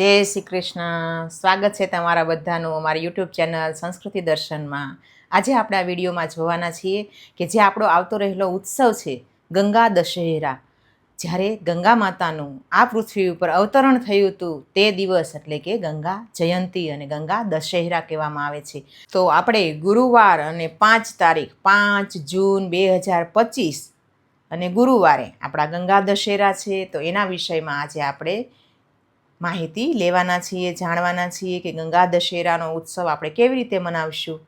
જય શ્રી કૃષ્ણ. સ્વાગત છે તમારા બધાનું અમારી યુટ્યુબ ચેનલ સંસ્કૃતિ દર્શનમાં. આજે આપણે આ વિડીયોમાં જોવાના છીએ કે જે આપણો આવતો રહેલો ઉત્સવ છે ગંગા દશેરા. જ્યારે ગંગા માતાનું આ પૃથ્વી ઉપર અવતરણ થયું હતું તે દિવસ એટલે કે ગંગા જયંતી અને ગંગા દશેરા કહેવામાં આવે છે. તો આપણે ગુરુવાર અને પાંચ તારીખ, પાંચ જૂન બે હજાર પચીસ અને ગુરુવારે આપણા ગંગા દશેરા છે. તો એના વિષયમાં આજે આપણે માહિતી લેવાના છીએ, જાણવાના છીએ કે ગંગા દશેરાનો ઉત્સવ આપણે કેવી રીતે મનાવશું?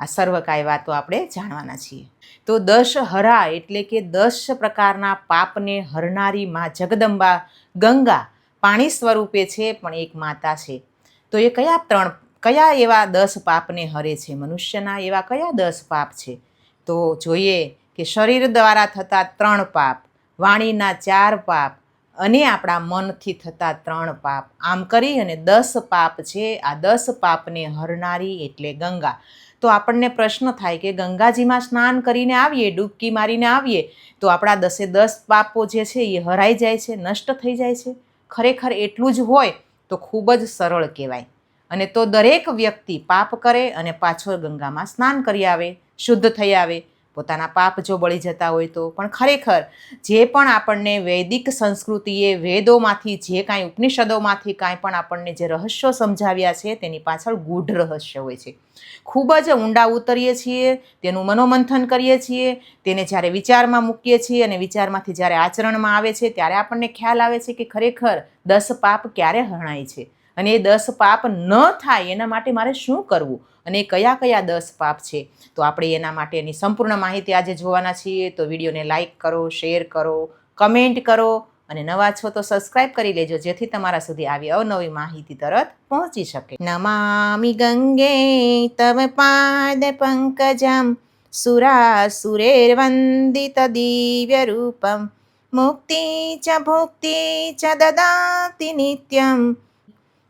આ સર્વકાય વાતો આપણે જાણવાના છીએ. તો દશ હરા એટલે કે દશ પ્રકારના પાપને હરનારી મા જગદંબા ગંગા પાણી સ્વરૂપે છે, પણ એક માતા છે. તો એ કયા ત્રણ, કયા એવા દસ પાપને હરે છે? મનુષ્યના એવા કયા દસ પાપ છે? તો જોઈએ કે શરીર દ્વારા થતા ત્રણ પાપ, વાણીના ચાર પાપ અને આપણા મનથી થતા ત્રણ પાપ. આમ કરી અને દસ પાપ છે, આ દસ પાપને હરનારી એટલે ગંગા. તો આપણને પ્રશ્ન થાય કે ગંગાજીમાં સ્નાન કરીને આવીએ, ડૂબકી મારીને આવીએ, તો આપણા દસે દસ પાપો જે છે એ હરાઈ જાય છે, નષ્ટ થઈ જાય છે? ખરેખર એટલું જ હોય તો ખૂબ જ સરળ કહેવાય. અને તો દરેક વ્યક્તિ પાપ કરે અને પાછો ગંગામાં સ્નાન કરી આવે, શુદ્ધ થઈ આવે. પોતાના પાપ જો બળી જતા હોય તો. પણ ખરેખર જે પણ આપણને વૈદિક સંસ્કૃતિએ વેદોમાંથી જે કાંઈ ઉપનિષદોમાંથી કાંઈ પણ આપણને જે રહસ્યો સમજાવ્યા છે તેની પાછળ ગૂઢ રહસ્ય હોય છે. ખૂબ જ ઊંડા ઉતરીએ છીએ, તેનું મનોમંથન કરીએ છીએ, તેને જ્યારે વિચારમાં મૂકીએ છીએ અને વિચારમાંથી જ્યારે આચરણમાં આવે છે ત્યારે આપણને ખ્યાલ આવે છે કે ખરેખર દસ પાપ ક્યારે હણાય છે. અને એ દસ પાપ ન થાય એના માટે મારે શું કરવું? અને કયા કયા દસ પાપ છે? તો આપણે એના માટેની સંપૂર્ણ માહિતી આજે જોવાના છીએ. તો વિડીયોને લાઇક કરો, શેર કરો, કમેન્ટ કરો અને નવા છો તો સબસ્ક્રાઇબ કરી લેજો, જેથી તમારા સુધી આવી અવનવી માહિતી તરત પહોંચી શકે. નમામિ ગંગે તવ પાદ પંકજમ સુરા સુરેર્વંદિત દિવ્ય રૂપમ. મુક્તિ ચ ભુક્તિ ચ દદાતિ નિત્યમ.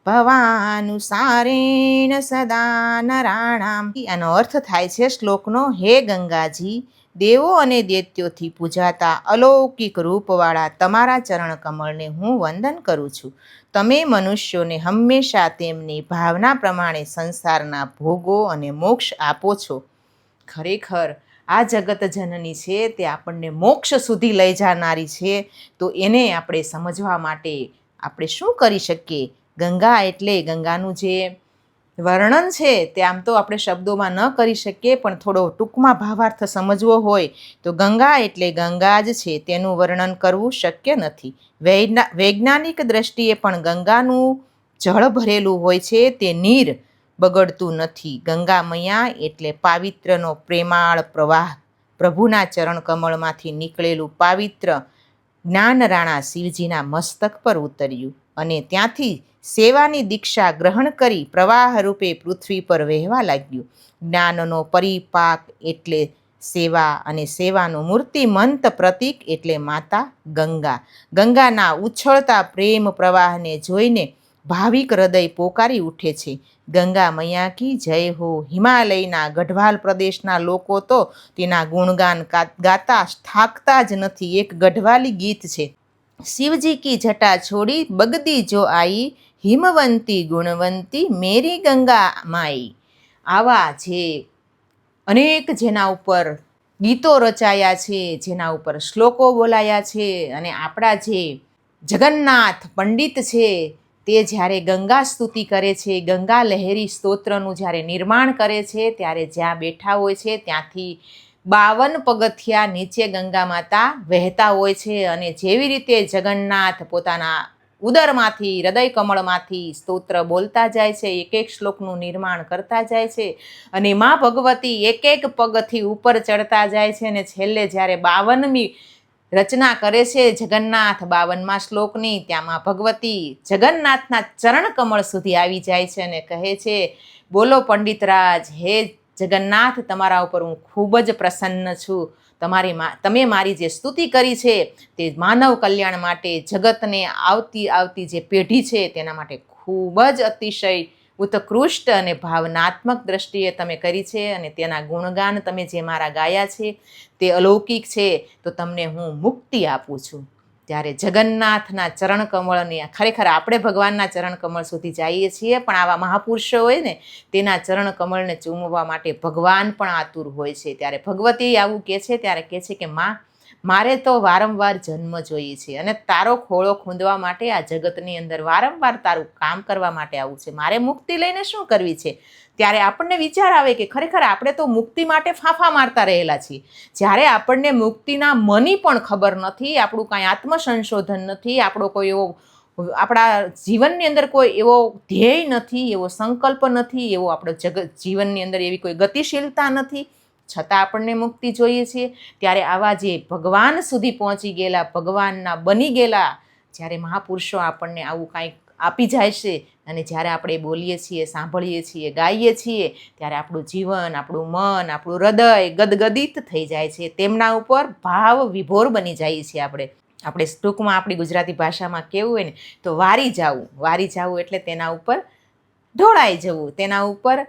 ભવાનુસારેણ સદા નરાણામ આનો અર્થ થાય છે શ્લોકનો, હે ગંગાજી, દેવો અને દૈત્યોથી પૂજાતા અલૌકિક રૂપવાળા તમારા ચરણ કમળને હું વંદન કરું છું. તમે મનુષ્યોને હંમેશા તેમની ભાવના પ્રમાણે સંસારના ભોગો અને મોક્ષ આપો છો. ખરેખર, આ જગત જનની છે તે આપણને મોક્ષ સુધી લઈ જનારી છે. તો એને આપણે સમજવા માટે આપણે શું કરી શકીએ? ગંગા એટલે ગંગાનું જે વર્ણન છે તે આમ તો આપણે શબ્દોમાં ન કરી શકીએ, પણ થોડો ટૂંકમાં ભાવાર્થ સમજવો હોય તો ગંગા એટલે ગંગા જ છે, તેનું વર્ણન કરવું શક્ય નથી. વૈજ્ઞા, વૈજ્ઞાનિક દ્રષ્ટિએ પણ ગંગાનું જળ ભરેલું હોય છે, તે નીર બગડતું નથી. ગંગા મૈયા એટલે પાવિત્રનો પ્રેમાળ પ્રવાહ. પ્રભુના ચરણ કમળમાંથી નીકળેલું પાવિત્ર જ્ઞાનરાણા શિવજીના મસ્તક પર ઉતર્યું અને ત્યાંથી સેવાની દીક્ષા ગ્રહણ કરી પ્રવાહ રૂપે પૃથ્વી પર વહેવા લાગ્યું. જ્ઞાનનો પરિપાક એટલે સેવા અને સેવાનું મૂર્તિમંત પ્રતીક એટલે માતા ગંગા. ગંગાના ઉછળતા પ્રેમ પ્રવાહને જોઈને ભાવિક હૃદય પોકારી ઉઠે છે. ગંગા મૈયા કી જય હો. હિમાલયના ગઢવાલ પ્રદેશના લોકો તો તેના ગુણગાન ગાતા થાકતા જ નથી. એક ગઢવાલી ગીત છે. શિવજી કી જટા છોડી બગદી જો આઈ હિમવંતી ગુણવંતી મેરી ગંગા માઈ. આવા જે અનેક જેના ઉપર ગીતો રચાયા છે, જેના ઉપર શ્લોકો બોલાયા છે અને આપણા જે જગન્નાથ પંડિત છે, તે જ્યારે ગંગા સ્તુતિ કરે છે, ગંગા લહેરી સ્તોત્રનું જ્યારે નિર્માણ કરે છે, ત્યારે જ્યાં બેઠા હોય છે, ત્યાંથી બાવન પગથિયા નીચે ગંગા માતા વહેતા હોય છે અને જેવી રીતે જગન્નાથ પોતાના ઉદરમાંથી, હૃદય કમળમાંથી સ્તોત્ર બોલતા જાય છે એક એક શ્લોકનું નિર્માણ કરતા જાય છે અને મા ભગવતી એક એક પગથી ઉપર ચડતા જાય છે અને છેલ્લે જ્યારે બાવનમી રચના કરે છે જગન્નાથ, બાવનમાં શ્લોકની ત્યાંમાં ભગવતી જગન્નાથના ચરણ કમળ સુધી આવી જાય છે અને કહે છે, બોલો પંડિતરાજ, હે જગન્નાથ તમારા ઉપર હું ખૂબ જ પ્રસન્ન છું. તમારી તમે મારી જે સ્તુતિ કરી છે, તે માનવ કલ્યાણ માટે, જગતને આવતી આવતી જે પેઢી છે, તેના માટે ખૂબ જ અતિશય ઉત્કૃષ્ટ અને ભાવનાત્મક દ્રષ્ટિએ તમે કરી છે અને તેના ગુણગાન તમે જે મારા ગાયા છે, તે અલૌકિક છે, તો તમને હું મુક્તિ આપું છું. ત્યારે જગન્નાથના ચરણ કમળની ખરેખર આપણે ભગવાનના ચરણ કમળ સુધી જઈએ છીએ, પણ આવા મહાપુરુષો હોય ને, તેના ચરણ કમળને ચૂમવા માટે ભગવાન પણ આતુર હોય છે. ત્યારે ભગવતી આવું કહે છે, ત્યારે કહે છે કે, માં મારે તો વારંવાર જન્મ જોઈએ છે અને તારો ખોળો ખૂંદવા માટે આ જગતની અંદર વારંવાર તારું કામ કરવા માટે આવું છે. મારે મુક્તિ લઈને શું કરવી છે? ત્યારે આપણને વિચાર આવે કે ખરેખર આપણે તો મુક્તિ માટે ફાંફા મારતા રહેલા છીએ. જ્યારે આપણને મુક્તિના મની પણ ખબર નથી, આપણું કાંઈ આત્મસંશોધન નથી, આપણો કોઈ એવો, આપણા જીવનની અંદર કોઈ એવો ધ્યેય નથી, એવો સંકલ્પ નથી, એવો આપણો જગત જીવનની અંદર એવી કોઈ ગતિશીલતા નથી. છતાં આપણને મુક્તિ જોઈએ છીએ. ત્યારે આવા જે ભગવાન સુધી પહોંચી ગયેલા, ભગવાનના બની ગયેલા, જ્યારે મહાપુરુષો આપણને આવું કાંઈક આપી જાય છે અને જ્યારે આપણે બોલીએ છીએ, સાંભળીએ છીએ, ગાઈએ છીએ, ત્યારે આપણું જીવન, આપણું મન, આપણું હૃદય ગદગદિત થઈ જાય છે. તેમના ઉપર ભાવ વિભોર બની જઈએ છીએ આપણે. આપણે ટૂંકમાં આપણી ગુજરાતી ભાષામાં કેવું હોય ને, તો વારી જવું. વારી જવું એટલે તેના ઉપર ઢોળાઈ જવું. તેના ઉપર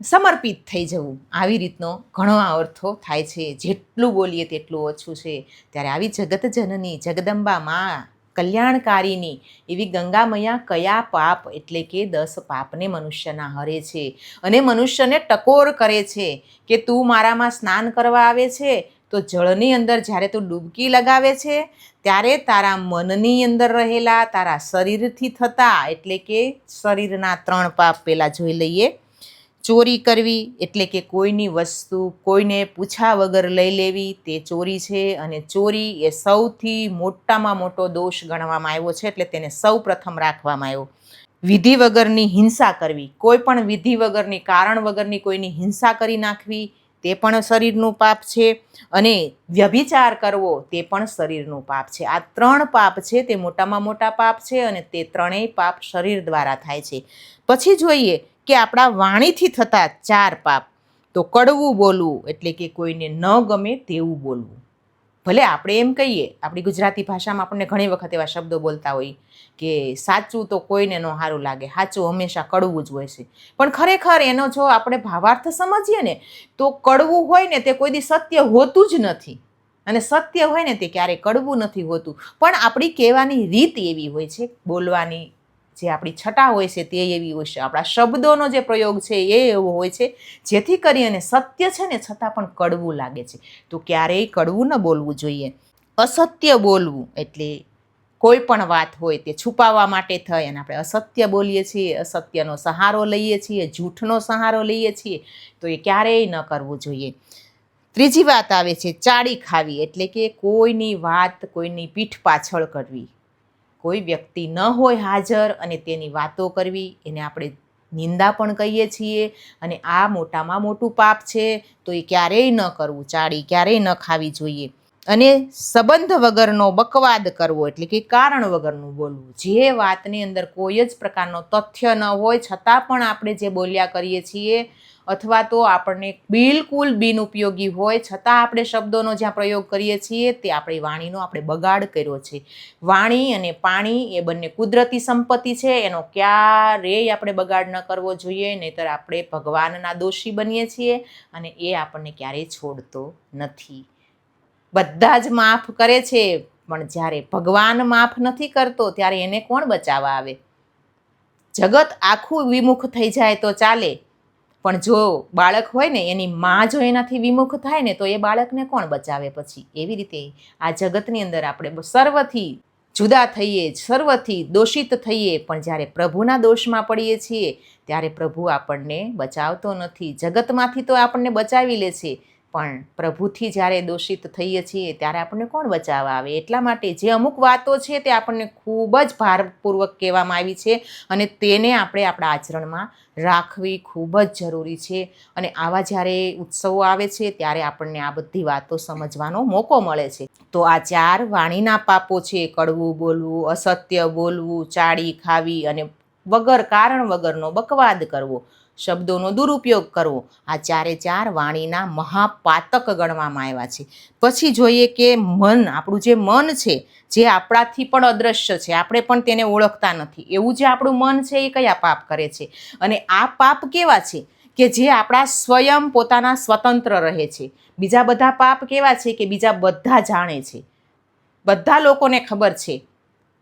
સમર્પિત થઈ જવું. આવી રીતનો ઘણો અર્થો થાય છે. જેટલું બોલીએ તેટલું ઓછું છે. ત્યારે આવી જગત જનની જગદંબા માં, કલ્યાણકારીની એવી ગંગા મૈયા કયા પાપ એટલે કે દસ પાપને મનુષ્યના હરે છે. અને મનુષ્યને ટકોર કરે છે કે તું મારામાં સ્નાન કરવા આવે છે તો જળની અંદર જ્યારે તું ડૂબકી લગાવે છે ત્યારે તારા મનની અંદર રહેલા, તારા શરીરથી થતા એટલે કે શરીરના ત્રણ પાપ પહેલાં જોઈ લઈએ. ચોરી કરવી એટલે કે કોઈની વસ્તુ કોઈને પૂછા વગર લઈ લેવી, તે ચોરી છે અને ચોરી એ સૌથી મોટામાં મોટો દોષ ગણવામાં આવ્યો છે એટલે તેને સૌ પ્રથમ રાખવામાં આવ્યો. વિધિ વગરની હિંસા કરવી, કોઈ પણ વિધિ વગરની, કારણ વગરની કોઈની હિંસા કરી નાખવી, તે પણ શરીરનું પાપ છે અને વ્યભિચાર કરવો, તે પણ શરીરનું પાપ છે. આ ત્રણ પાપ છે, તે મોટામાં મોટા પાપ છે અને તે ત્રણેય પાપ શરીર દ્વારા થાય છે. પછી જોઈએ કે આપણા વાણીથી થતા ચાર પાપ, તો કડવું બોલવું એટલે કે કોઈને ન ગમે તેવું બોલવું. ભલે આપણે એમ કહીએ, આપણી ગુજરાતી ભાષામાં આપણને ઘણી વખત એવા શબ્દો બોલતા હોય કે સાચું તો કોઈને ન સારું લાગે, સાચું હંમેશા કડવું જ હોય છે. પણ ખરેખર એનો જો આપણે ભાવાર્થ સમજીએ ને, તો કડવું હોય ને તે કોઈ દી સત્ય હોતું જ નથી. અને સત્ય હોય ને તે ક્યારેય કડવું નથી હોતું. પણ આપણી કહેવાની રીત એવી હોય છે, બોલવાની જે આપણી છટા હોય છે તે એવી હોય છે. આપણા શબ્દોનો જે પ્રયોગ છે એ એવો હોય છે, જેથી કરી અને સત્ય છે ને છતાં પણ કડવું લાગે છે. તો ક્યારેય કડવું ન બોલવું જોઈએ. અસત્ય બોલવું એટલે કોઈ પણ વાત હોય તે છુપાવવા માટે થઈ અને આપણે અસત્ય બોલીએ છીએ, અસત્યનો સહારો લઈએ છીએ, જૂઠનો સહારો લઈએ છીએ, તો એ ક્યારેય ન કરવું જોઈએ. ત્રીજી વાત આવે છે ચાડી ખાવી એટલે કે કોઈની વાત કોઈની પીઠ પાછળ કરવી. કોઈ વ્યક્તિ ન હોય હાજર અને તેની વાતો કરવી, એને આપણે નિંદા પણ કહીએ છીએ અને આ મોટામાં મોટું પાપ છે, તો એ ક્યારેય ન કરવું, ચાળી ક્યારેય ન ખાવી જોઈએ. અને સંબંધ વગરનો બકવાદ કરવો, એટલે કે કારણ વગરનું બોલવું. જે વાતની અંદર કોઈ જ પ્રકારનો તથ્ય ન હોય, છતાં પણ આપણે જે બોલ્યા કરીએ છીએ અથવા તો આપણને બિલકુલ બિનઉપયોગી હોય, છતાં આપણે શબ્દોનો જ્યાં પ્રયોગ કરીએ છીએ, તે આપણી વાણીનો આપણે બગાડ કર્યો છે. વાણી અને પાણી એ બંને કુદરતી સંપત્તિ છે, એનો ક્યારેય આપણે બગાડ ન કરવો જોઈએ, નહીતર આપણે ભગવાનના દોષી બનીએ છીએ અને એ આપણને ક્યારેય છોડતો નથી. બધા જ માફ કરે છે, પણ જ્યારે ભગવાન માફ નથી કરતો, ત્યારે એને કોણ બચાવવા આવે? જગત આખું વિમુખ થઈ જાય તો ચાલે. પણ જો બાળક હોય ને, એની માં જો એનાથી વિમુખ થાય ને, તો એ બાળકને કોણ બચાવે પછી? એવી રીતે આ જગતની અંદર આપણે સર્વથી જુદા થઈએ, સર્વથી દોષિત થઈએ, પણ જ્યારે પ્રભુના દોષમાં પડીએ છીએ, ત્યારે પ્રભુ આપણને બચાવતો નથી. જગતમાંથી તો આપણને બચાવી લે છે. પણ પ્રભુથી જ્યારે દોષિત થઈએ છીએ, ત્યારે આપણને કોણ બચાવવા આવે? એટલા માટે જે અમુક વાતો છે તે આપણને ખૂબ જ ભારપૂર્વક કહેવામાં આવી છે અને તેને આપણે આપણા આચરણમાં રાખવી ખૂબ જ જરૂરી છે. અને આવા જ્યારે ઉત્સવો આવે છે, ત્યારે આપણને આ બધી વાતો સમજવાનો મોકો મળે છે. તો આ ચાર વાણીના પાપો છે, કડવું બોલવું, અસત્ય બોલવું ચાડી ખાવી અને વગર કારણ વગરનો બકવાદ કરવો શબ્દોનો દુરુપયોગ કરવો. આ ચારે ચાર વાણીના મહાપાતક ગણવામાં આવ્યા છે. પછી જોઈએ કે મન, આપણું જે મન છે, જે આપણાથી પણ અદ્રશ્ય છે, આપણે પણ તેને ઓળખતા નથી. એવું જે આપણું મન છે એ કયા પાપ કરે છે? અને આ પાપ કેવા છે? કે જે આપણા સ્વયં પોતાના સ્વતંત્ર રહે છે. બીજા બધા પાપ કેવા છે કે બીજા બધા જાણે છે? બધા લોકોને ખબર છે.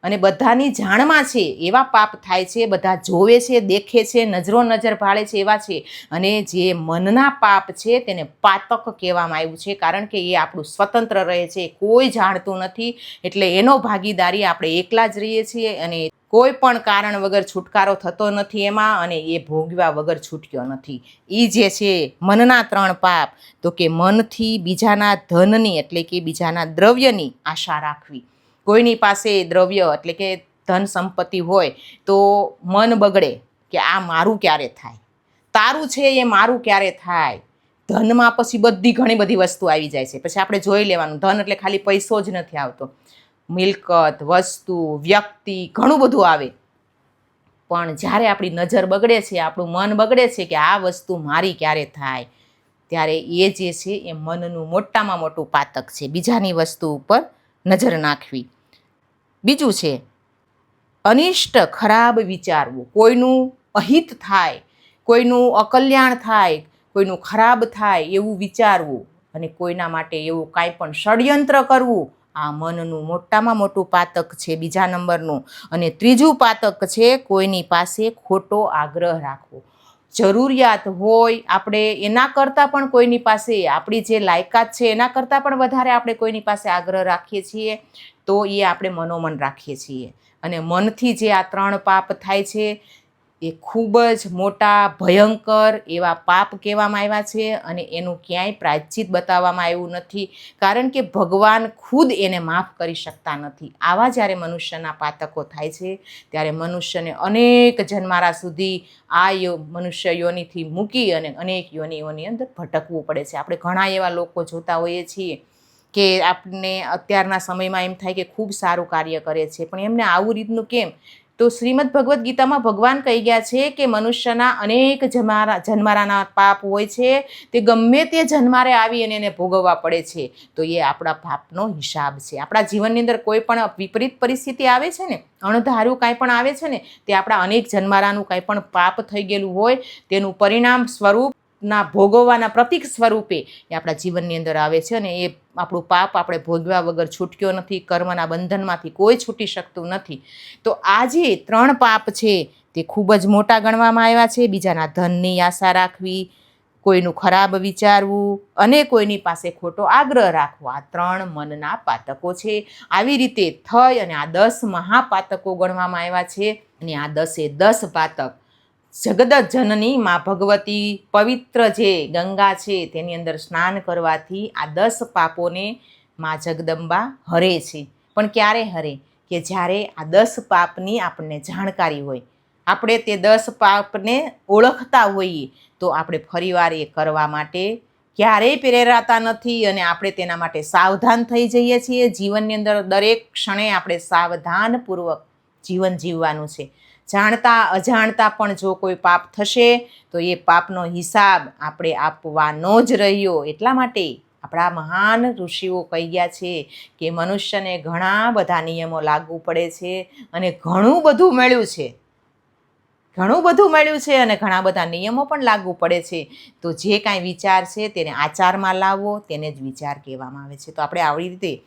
અને બધાની જાણમાં છે, એવા પાપ થાય છે, બધા જોવે છે, દેખે છે, નજરો નજર ભાળે છે એવા છે. અને જે મનના પાપ છે તેને પાતક કહેવામાં આવ્યું છે, કારણ કે એ આપણું સ્વતંત્ર રહે છે, કોઈ જાણતું નથી. એટલે એનો ભાગીદારી આપણે એકલા જ રહીએ છીએ અને કોઈ પણ કારણ વગર છુટકારો થતો નથી એમાં અને એ ભોગવ્યા વગર છૂટ્યો નથી. એ જે છે મનના ત્રણ પાપ, તો કે મનથી બીજાના ધનની એટલે કે બીજાના દ્રવ્યની આશા રાખવી. કોઈની પાસે દ્રવ્ય એટલે કે ધન સંપત્તિ હોય તો મન બગડે કે આ મારું ક્યારે થાય? તારું છે એ મારું ક્યારે થાય? ધનમાં પછી બધી ઘણી બધી વસ્તુ આવી જાય છે. પછી આપણે જોઈ લેવાનું, ધન એટલે ખાલી પૈસો જ નથી આવતો. મિલકત, વસ્તુ, વ્યક્તિ, ઘણું બધું આવે. પણ જ્યારે આપણી નજર બગડે છે, આપણું મન બગડે છે કે આ વસ્તુ મારી ક્યારે થાય? ત્યારે એ જે છે એ મનનું મોટામાં મોટું પાતક છે. બીજાની વસ્તુ ઉપર નજર નાખવી. બીજું છે, અનિષ્ટ ખરાબ વિચારવું. કોઈનું અહિત થાય, કોઈનું અકલ્યાણ થાય, કોઈનું ખરાબ થાય એવું વિચારવું અને કોઈના માટે એવું કાંઈ પણ ષડયંત્ર કરવું, આ મનનું મોટામાં મોટું પાતક છે બીજા નંબરનું. અને ત્રીજું પાતક છે કોઈની પાસે ખોટો આગ્રહ રાખવો. જરૂરિયાત હોય, આપણે એના કરતાં પણ કોઈની પાસે આપણી જે લાયકાત છે, એના કરતાં પણ વધારે આપણે કોઈની પાસે આગ્રહ રાખીએ છીએ, તો એ આપણે મનોમન રાખીએ છીએ. અને મનથી જે આ ત્રણ પાપ થાય છે એ ખૂબ જ મોટા, ભયંકર એવા પાપ કહેવામાં આવ્યા છે અને એનું ક્યાંય પ્રાયશ્ચિત બતાવવામાં આવ્યું નથી. કારણ કે ભગવાન ખુદ એને માફ કરી શકતા નથી. આવા જ્યારે મનુષ્યના પાતકો થાય છે, ત્યારે મનુષ્યને અનેક જન્મારા સુધી આ યો, મનુષ્ય યોનિથી મૂકી અને અનેક યોનિઓની અંદર ભટકવું પડે છે. આપણે ઘણા એવા લોકો જોતા હોઈએ છીએ કે આપણે અત્યારના સમયમાં એમ થાય કે ખૂબ સારું કાર્ય કરે છે, પણ એમને આવું રીતનું કેમ? તો શ્રીમદ ભગવદ્ ગીતામાં ભગવાન કહી ગયા છે કે મનુષ્યના અનેક જમારા, જન્મારાના પાપ હોય છે, તે ગમે તે જન્મારે આવી અને એને ભોગવવા પડે છે. તો એ આપણા પાપનો હિસાબ છે. આપણા જીવનની અંદર કોઈ પણ વિપરીત પરિસ્થિતિ આવે છે ને, અણધાર્યું કાંઈ પણ આવે છે ને, તે આપણા અનેક જન્મારાનું કાંઈ પણ પાપ થઈ ગયેલું હોય, તેનું પરિણામ સ્વરૂપ ના ભોગવવાના પ્રતિક સ્વરૂપે એ આપણા જીવનની અંદર આવે છે અને એ આપણું પાપ આપણે ભોગવ્યા વગર છૂટક્યો નથી, કર્મના બંધનમાંથી કોઈ છૂટી શકતું નથી. તો આ જે ત્રણ પાપ છે તે ખૂબ જ મોટા ગણવામાં આવ્યા છે. બીજાના ધનની આશા રાખવી, કોઈનું ખરાબ વિચારવું અને કોઈની પાસે ખોટો આગ્રહ રાખવો. આ ત્રણ મનના પાતકો છે. આવી રીતે થઈ અને આ દસ મહાપાતકો ગણવામાં આવ્યા છે. અને આ દસે દસ પાતક જગત જનની માં ભગવતી પવિત્ર જે ગંગા છે, તેની અંદર સ્નાન કરવાથી આ દસ પાપોને માં જગદંબા હરે છે. પણ ક્યારે હરે? કે જ્યારે આ દસ પાપની આપણને જાણકારી હોય. આપણે તે દસ પાપને ઓળખતા હોઈએ, તો આપણે ફરીવાર એ કરવા માટે ક્યારેય પ્રેરાતા નથી અને આપણે તેના માટે સાવધાન થઈ જઈએ છીએ. જીવનની અંદર દરેક ક્ષણે આપણે સાવધાનપૂર્વક જીવન જીવવાનું છે. જાણતા, અજાણતા પણ જો કોઈ પાપ થશે, તો એ પાપનો હિસાબ આપણે આપવાનો જ રહ્યો. એટલા માટે આપણા મહાન ઋષિઓ કહી ગયા છે કે મનુષ્યને ઘણા બધા નિયમો લાગુ પડે છે અને ઘણું બધું મળ્યું છે. ઘણું બધું મળ્યું છે અને ઘણા બધા નિયમો પણ લાગુ પડે છે. તો જે કાંઈ વિચાર છે તેને આચારમાં લાવવો તેને જ વિચાર કહેવામાં આવે છે. તો આપણે આવી રીતે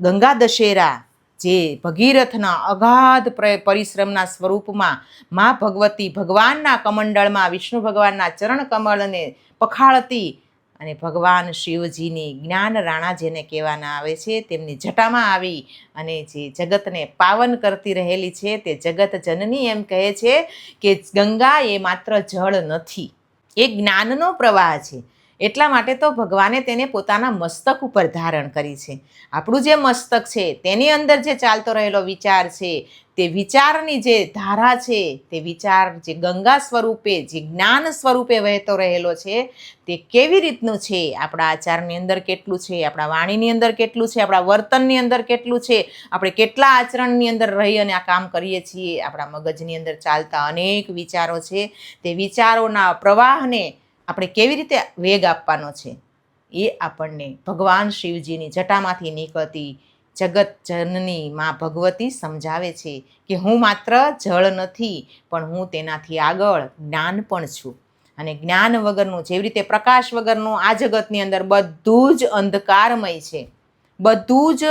ગંગા દશેરા જે ભગીરથના અગાધ પ્ર- પરિશ્રમના સ્વરૂપમાં મા ભગવતી ભગવાનના કમંડળમાં, વિષ્ણુ ભગવાનના ચરણ કમળને પખાળતી અને ભગવાન શિવજીની જ્ઞાન રાણા જેને કહેવાના આવે છે, તેમની જટામાં આવી અને જે જગતને પાવન કરતી રહેલી છે, તે જગત જનની એમ કહે છે કે ગંગા એ માત્ર જળ નથી, એ જ્ઞાનનો પ્રવાહ છે. એટલા માટે તો ભગવાને તેને પોતાના મસ્તક ઉપર ધારણ કરી છે. આપણું જે મસ્તક છે, તેની અંદર જે ચાલતો રહેલો વિચાર છે, તે વિચારની જે ધારા છે, તે વિચાર જે ગંગા સ્વરૂપે, જે જ્ઞાન સ્વરૂપે વહેતો રહેલો છે, તે કેવી રીતનું છે? આપણા આચારની અંદર કેટલું છે? આપણા વાણીની અંદર કેટલું છે? આપણા વર્તનની અંદર કેટલું છે? આપણે કેટલા આચરણની અંદર રહી અને આ કામ કરીએ છીએ? આપણા મગજની અંદર ચાલતા અનેક વિચારો છે. તે વિચારોના પ્રવાહને આપણે કેવી રીતે વેગ આપવાનો છે એ આપણને ભગવાન શિવજીની જટામાંથી નીકળતી જગત જનની માં ભગવતી સમજાવે છે કે હું માત્ર જળ નથી, પણ હું તેનાથી આગળ જ્ઞાન પણ છું. અને જ્ઞાન વગરનું, જેવી રીતે પ્રકાશ વગરનું આ જગતની અંદર બધું જ અંધકારમય છે. બધું જ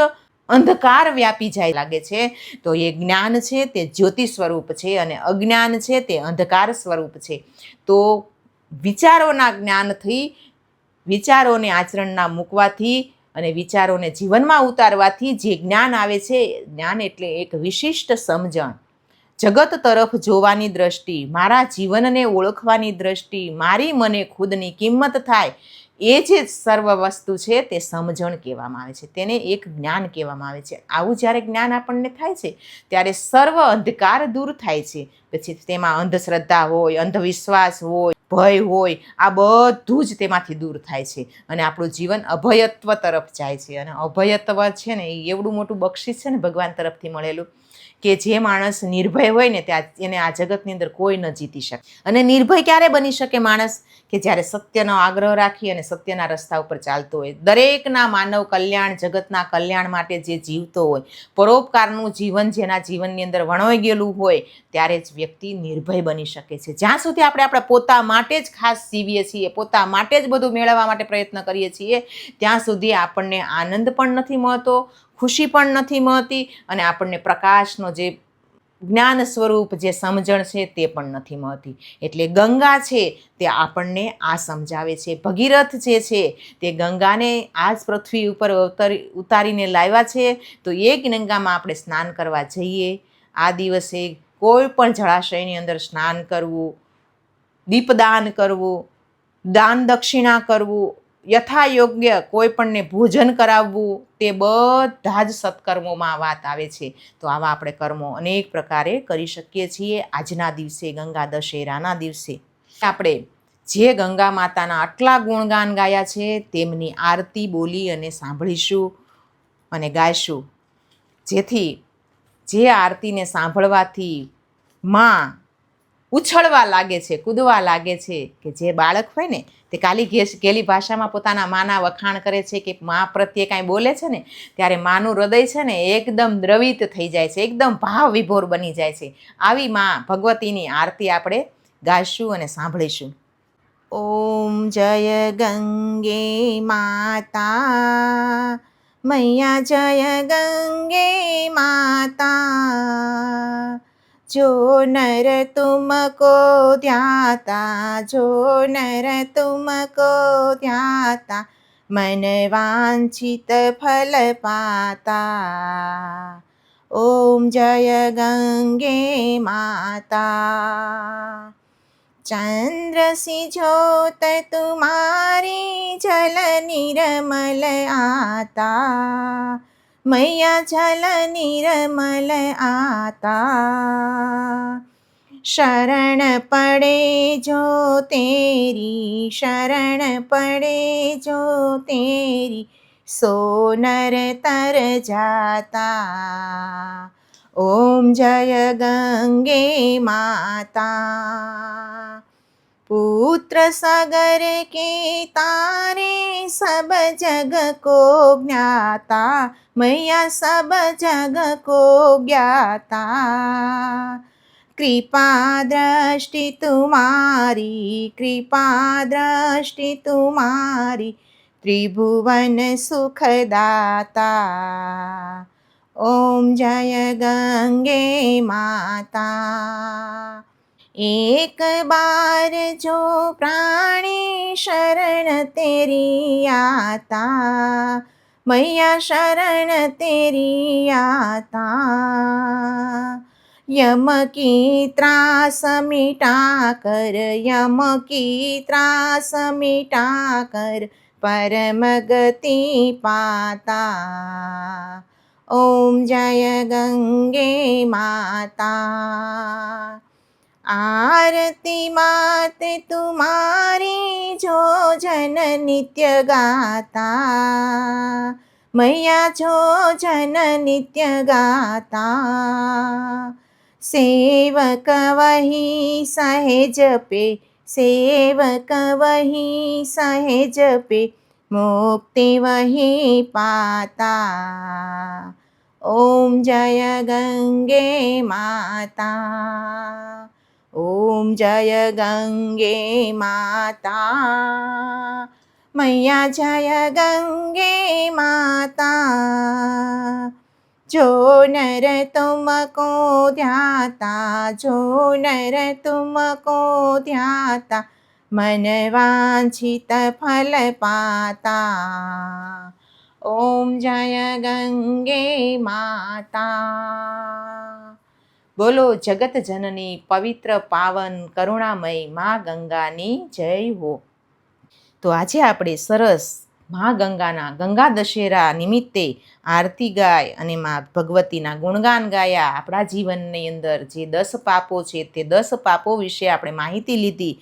અંધકાર વ્યાપી જાય લાગે છે. તો એ જ્ઞાન છે તે જ્યોતિ સ્વરૂપ છે અને અજ્ઞાન છે તે અંધકાર સ્વરૂપ છે. તો વિચારોના જ્ઞાનથી વિચારોને આચરણના મૂકવાથી અને વિચારોને જીવનમાં ઉતારવાથી જે જ્ઞાન આવે છે, જ્ઞાન એટલે એક વિશિષ્ટ સમજણ. જગત તરફ જોવાની દ્રષ્ટિ, મારા જીવનને ઓળખવાની દ્રષ્ટિ, મારી મને ખુદની કિંમત થાય, એ જે સર્વ વસ્તુ છે તે સમજણ કહેવામાં આવે છે. તેને એક જ્ઞાન કહેવામાં આવે છે. આવું જ્યારે જ્ઞાન આપણને થાય છે, ત્યારે સર્વ અંધકાર દૂર થાય છે. પછી તેમાં અંધશ્રદ્ધા હોય, અંધવિશ્વાસ હોય ભય હોય, આ બધું જ તેમાંથી દૂર થાય છે. અને આપણું જીવન અભયત્વ તરફ જાય છે. અને અભયત્વ છે ને, એ એવડું મોટું બક્ષિસ છે ને ભગવાન તરફથી મળેલું. કે જે માણસ નિર્ભય હોય ને ત્યાં એને આ જગતની અંદર કોઈ ન જીતી શકે. અને નિર્ભય ક્યારે બની શકે માણસ? કે જ્યારે સત્યનો આગ્રહ રાખી અને સત્યના રસ્તા ઉપર ચાલતો હોય. દરેકના માનવ કલ્યાણ, જગતના કલ્યાણ માટે જે જીવતો હોય, પરોપકારનું જીવન જેના જીવનની અંદર વણોઈ ગયેલું હોય, ત્યારે જ વ્યક્તિ નિર્ભય બની શકે છે. જ્યાં સુધી આપણે આપણા પોતા માટે જ ખાસ જીવીએ છીએ, પોતા માટે જ બધું મેળવવા માટે પ્રયત્ન કરીએ છીએ, ત્યાં સુધી આપણને આનંદ પણ નથી મળતો ખુશી પણ નથી મળતી અને આપણને પ્રકાશનો જે જ્ઞાન સ્વરૂપ જે સમજણ છે તે પણ નથી મળતી. એટલે ગંગા છે તે આપણને આ સમજાવે છે. ભગીરથ જે છે તે ગંગાને આ જ પૃથ્વી ઉપર ઉતરી ઉતારીને લાવ્યા છે. તો એ ગંગામાં આપણે સ્નાન કરવા જઈએ. આ દિવસે કોઈ પણ જળાશયની અંદર સ્નાન કરવું, દીપદાન કરવું, દાન દક્ષિણા કરવું યથાયોગ્ય કોઈ પણને ભોજન કરાવવું તે બધા જ સત્કર્મોમાં વાત આવે છે. તો આવા આપણે કર્મો અનેક પ્રકારે કરી શકીએ છીએ. આજના દિવસે ગંગા દશેરાના દિવસે આપણે જે ગંગા માતાના આટલા ગુણગાન ગાયા છે તેમની આરતી બોલી અને સાંભળીશું અને ગાઈશું. જેથી જે આરતીને સાંભળવાથી માં ઉછળવા લાગે છે, કૂદવા લાગે છે કે જે બાળક હોય ને તે કાલી ગેલી ભાષામાં પોતાના માના વખાણ કરે છે કે મા પ્રત્યે કાંઈ બોલે છે ને, ત્યારે માનું હૃદય છે ને એકદમ દ્રવિત થઈ જાય છે, એકદમ ભાવ વિભોર બની જાય છે. આવી મા ભગવતીની આરતી આપણે ગાઈશું અને સાંભળીશું. ઓમ જય ગંગે માતા, મૈયા જય ગંગે માતા. जो नर तुमको ध्याता जो नर तुमको ध्याता मन वांछित फल पाता ओम जय गंगे माता चंद्र सी ज्योत तुम्हारी जल निरमल आता મૈયા જલ નિરમલ આતા શરણ પડે જો તેરી શરણ પડે જો તેરી સોનર તર જાતા ઓમ જય ગંગે માતા पुत्र सागर के तारे सब जग को ज्ञाता मैया सब जग को ज्ञाता कृपा दृष्टि तुम्हारी कृपा दृष्टि तुम्हारी त्रिभुवन सुखदाता ओम जय गंगे माता એક બાર જો પ્રાણી શરણ તેરી આતા, મૈયા શરણ તેરી આતા. યમ કી ત્રાસ મીટા કર, યમ કી ત્રાસ મીટા કર, પરમ ગતિ પાતા. ઓમ જય ગંગે માતા. આરતી માત તુમારી જો જન નિત્ય ગાતા, મૈયા જો જન નિત્ય ગાતા. સેવક વહી સહેજ પે, સેવક વહી સહેજ પે, મુક્તિ વહી પાતા. ઓમ જય ગંગે માતા. ઓમ જય ગંગે માતા મૈયા જાય ગંગે માતા જો નર તુમકો ધ્યાતા જો નર તુમકો ધ્યાતા મન વાંછિત ફલ પાતા ઓમ જય ગંગે માતા બોલો જગત જનની પવિત્ર પાવન, કરુણામય મા ગંગાની જય હો. તો આજે આપણે સરસ મા ગંગાના ગંગા દશેરા નિમિત્તે આરતી ગાય અને મા ભગવતીના ગુણગાન ગાયા. આપણા જીવનની અંદર જે દસ પાપો છે તે દસ પાપો વિશે આપણે માહિતી લીધી.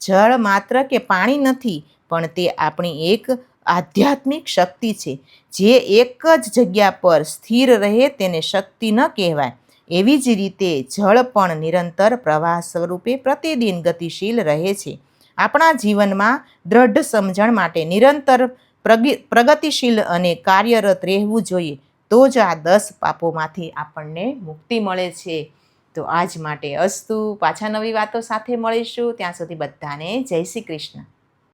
જળ માત્ર કે પાણી નથી, પણ તે આપણી એક આધ્યાત્મિક શક્તિ છે. જે એક જ જગ્યા પર સ્થિર રહે તેને શક્તિ ન કહેવાય. એવી જ રીતે જળ પણ નિરંતર પ્રવાહ સ્વરૂપે પ્રતિદિન ગતિશીલ રહે છે. આપણા જીવનમાં દ્રઢ સમજણ માટે નિરંતર પ્રગિ- પ્રગતિશીલ અને કાર્યરત રહેવું જોઈએ, તો જ આ દસ પાપોમાંથી આપણને મુક્તિ મળે છે. તો આજ માટે અસ્તુ, પાછા નવી વાતો સાથે મળીશું. ત્યાં સુધી બધાને જય શ્રી કૃષ્ણ.